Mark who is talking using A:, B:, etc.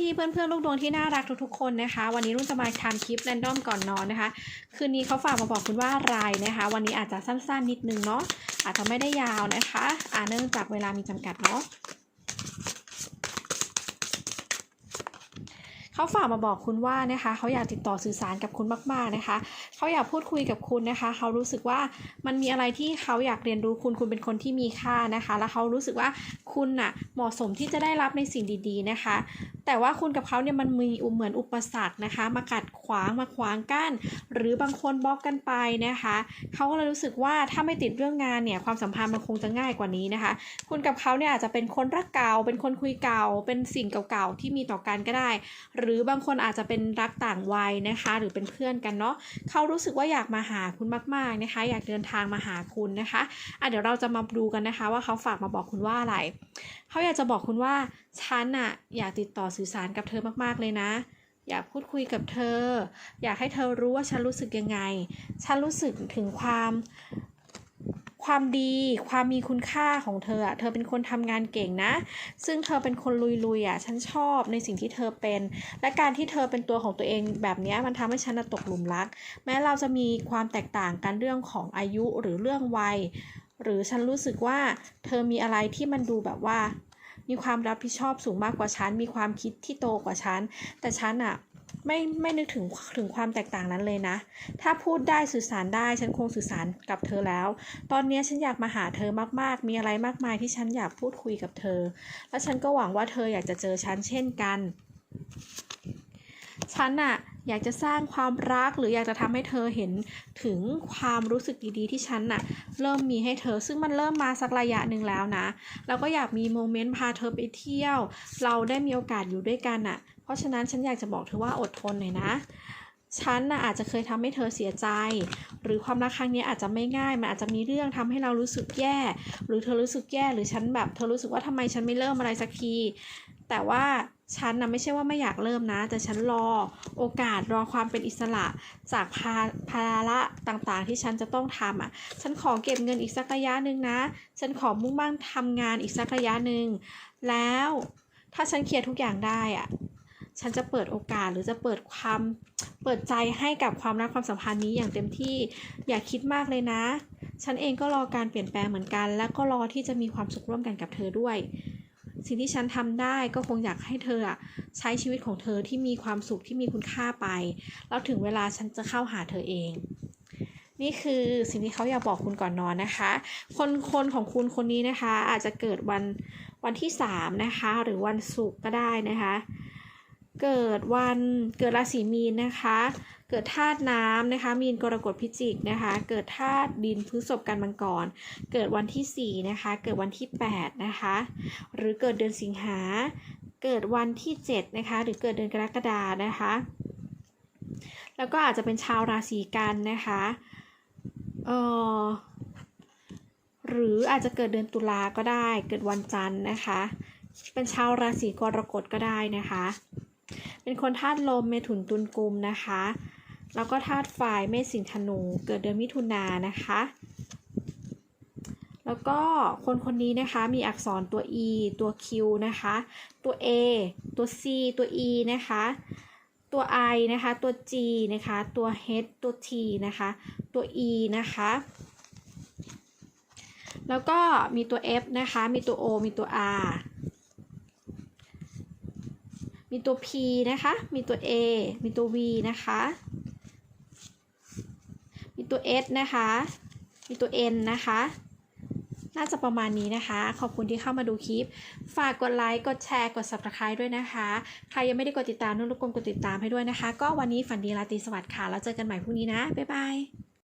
A: พี่ๆเพื่อนๆลูกดวงที่น่ารักทุกๆคนนะคะ วันนี้รุ่นจะมาทำคลิปแรนดอมก่อนนอนนะคะ คืนนี้เขาฝากมาบอกคุณว่ารายนะคะ วันนี้อาจจะสั้นๆนิดนึงเนาะอาจจะไม่ได้ยาวนะคะอ่าเนื่องจากเวลามีจำกัดเนาะ เขาฝากมาบอกคุณว่านะคะเขาอยากติดต่อสื่อสารกับคุณมากๆนะคะเขาอยากพูดคุยกับคุณนะคะเขารู้สึกว่ามันมีอะไรที่เขาอยากเรียนรู้คุณคุณเป็นคนที่มีค่านะคะ แล้วเขารู้สึกว่าคุณน่ะเหมาะสมที่จะได้รับในสิ่งดี ๆนะคะ แต่ว่าคุณกับเขาเนี่ยมันมีเหมือนอุปสรรคนะคะ มากัดขวางมาขวางกั้น หรือบางคนบล็อกกันไปนะคะเขาก็เลยรู้สึกว่าถ้าไม่ติดเรื่องงานเนี่ยความสัมพันธ์มันคงจะง่ายกว่านี้นะคะ คุณกับเขาเนี่ยอาจจะเป็นคนรักเก่าเป็นคนคุยเก่าเป็นสิ่งเก่าๆที่มีต่อกันก็ได้หรืหรือบางคนอาจจะเป็นรักต่างวัยนะคะ หรือเป็นเพื่อนกันเนาะเขารู้สึกว่าอยากมาหาคุณมาก ๆนะคะ อยากเดินทางมาหาคุณนะคะอะเดี๋ยวเราจะมาดูกันนะคะ ว่าเขาฝากมาบอกคุณว่าอะไรเขาอยากจะบอกคุณว่าฉันอะอยากติดต่อสื่อสารกับเธอมากๆเลยนะอยากพูดคุยกับเธอ อยากให้เธอรู้ว่าฉันรู้สึกยังไง ฉันรู้สึกถึงความ ความดีความมีคุณค่าของเธออะเธอเป็นคนทำงานเก่งนะ ซึ่งเธอเป็นคนลุยๆอะฉันชอบในสิ่งที่เธอเป็น และการที่เธอเป็นตัวของตัวเองแบบนี้มันทำให้ฉันตกหลุมรัก แม้เราจะมีความแตกต่างกันเรื่องของอายุหรือเรื่องวัย หรือฉันรู้สึกว่าเธอมีอะไรที่มันดูแบบว่า มีความรับผิดชอบสูงมากกว่าฉัน มีความคิดที่โตกว่าฉัน แต่ฉันอะ ไม่ไม่นึกถึงถึงความแตกต่างนั้นเลยนะ ถ้าพูดได้สื่อสารได้ฉันคงสื่อสารกับเธอแล้ว ตอนนี้ฉันอยากมาหาเธอมากๆ มีอะไรมากมายที่ฉันอยากพูดคุยกับเธอ และฉันก็หวังว่าเธออยากจะเจอฉันเช่นกัน ฉันอะอยากจะสร้างความรักหรืออยากจะทำให้เธอเห็นถึงความรู้สึกดีๆที่ฉันน่ะเริ่มมีให้เธอซึ่งมันเริ่มมาสักระยะหนึ่งแล้วนะ แล้วก็อยากมีโมเมนต์พาเธอไปเที่ยว เราได้มีโอกาสอยู่ด้วยกันน่ะ เพราะฉะนั้นฉันอยากจะบอกเธอว่าอดทนหน่อยนะ ฉันน่ะอาจจะเคยทำให้เธอเสียใจ หรือความรักครั้งนี้อาจจะไม่ง่าย มันอาจจะมีเรื่องทำให้เรารู้สึกแย่ หรือเธอรู้สึกแย่ หรือฉันแบบเธอรู้สึกว่าทำไมฉันไม่เริ่มอะไรสักที แต่ว่าฉันนะไม่ใช่ว่าไม่อยากเริ่มนะ แต่ฉันรอโอกาสรอความเป็นอิสระจากภาภาระต่างๆ ที่ฉันจะต้องทำอะ ฉันขอเก็บเงินอีกสักระยะหนึ่งนะ ฉันขอมุ่งมั่นทำงานอีกสักระยะหนึ่งแล้วถ้าฉันเคลียร์ทุกอย่างได้อะ ฉันจะเปิดโอกาสหรือจะเปิดความเปิดใจให้กับความรักความสัมพันธ์นี้อย่างเต็มที่อย่าคิดมากเลยนะ ฉันเองก็รอการเปลี่ยนแปลงเหมือนกัน และก็รอที่จะมีความสุขร่วมกันกับเธอด้วย สิ่งที่ฉันทำได้ก็คงอยากให้เธอใช้ชีวิตของเธอที่มีความสุขที่มีคุณค่าไป แล้วถึงเวลาฉันจะเข้าหาเธอเองนี่คือสิ่งที่เขาอยากบอกคุณก่อนนอนนะคะ คนคนของคุณคนนี้นะคะ อาจจะเกิดวันวันที่สามนะคะ หรือวันศุกร์ก็ได้นะคะ เกิดวันเกิดราศีมีนนะคะ เกิดธาตุน้ำนะคะ มีนกรกฎพิจิกนะคะ เกิดธาตุดินพฤษภกันมังกร เกิดวันที่สี่นะคะ เกิดวันที่แปดนะคะ หรือเกิดเดือนสิงหา เกิดวันที่เจ็ดนะคะ หรือเกิดเดือนกรกฎานะคะ แล้วก็อาจจะเป็นชาวราศีกันนะคะเออหรืออาจจะเกิดเดือนตุลาก็ได้ เกิดวันจันทร์นะคะ เป็นชาวราศีกรกฎก็ได้นะคะ เป็นคนธาตุลมเมถุนตุลกุมนะคะ แล้วก็ธาตุไฟเมษสิงธนู เกิดเดือนมิถุนายนนะคะ แล้วก็คนคนนี้นะคะมีอักษรตัว e ตัว q นะคะ ตัว a ตัว c ตัว e นะคะ ตัว i นะคะ ตัว g นะคะ ตัว h ตัว t นะคะ ตัว e นะคะแล้วก็มีตัว f นะคะ มีตัว o มีตัว r มีตัว p นะคะ มีตัว a มีตัว v นะคะ มีตัว s นะคะ มีตัว n นะคะ น่าจะประมาณนี้นะคะ ขอบคุณที่เข้ามาดูคลิป ฝากกดไลค์ กดแชร์ กด subscribe ด้วยนะคะ ใครยังไม่ได้กดติดตามนุ่นรบกวนกดติดตามให้ด้วยนะคะ ก็วันนี้ฝันดีราตรีสวัสดิ์ค่ะ แล้วเจอกันใหม่พรุ่งนี้นะ บ๊ายบาย